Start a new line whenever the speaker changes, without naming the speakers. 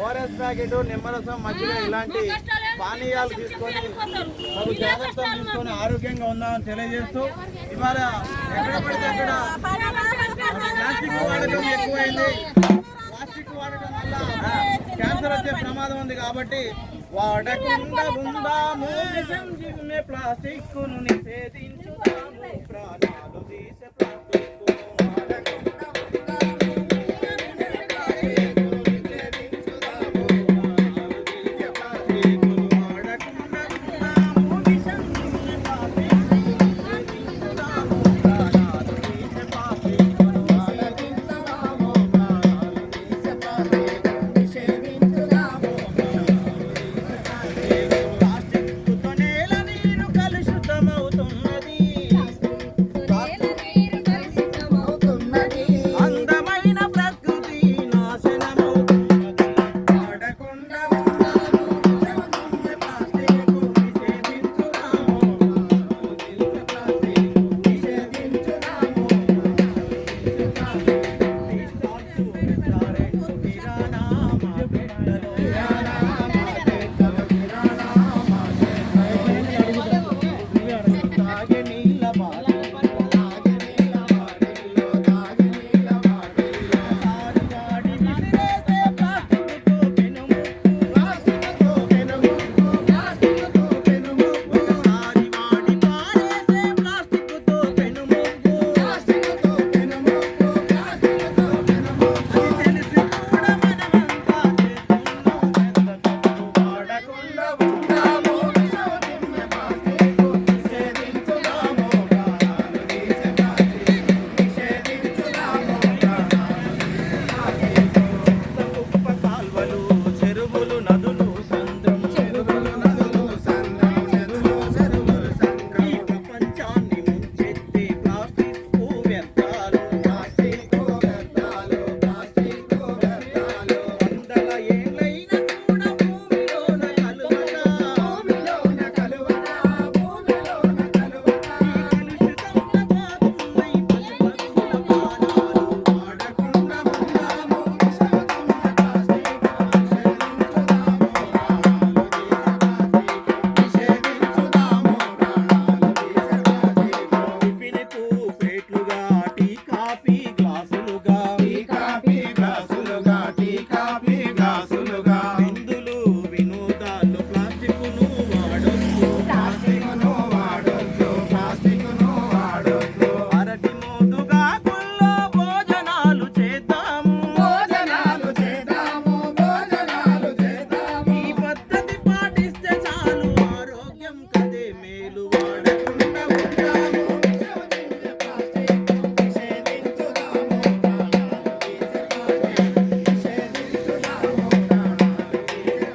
ORS packet. నిమ్మరసం మధ్యలో ఇలాంటి పానీయాలు తీసుకొని మరి జాగ్రత్తలు తీసుకొని ఆరోగ్యంగా ఉందామని తెలియజేస్తూ ఇవాళ ఎక్కడ పడితే అక్కడ ప్లాస్టిక్ వాడకం ఎక్కువైంది. ప్లాస్టిక్ వాడటం వల్ల క్యాన్సర్ వచ్చే ప్రమాదం ఉంది కాబట్టి వాడకుండా ఉందాము. ప్లాస్టిక్ ప్రాణాలు తీసే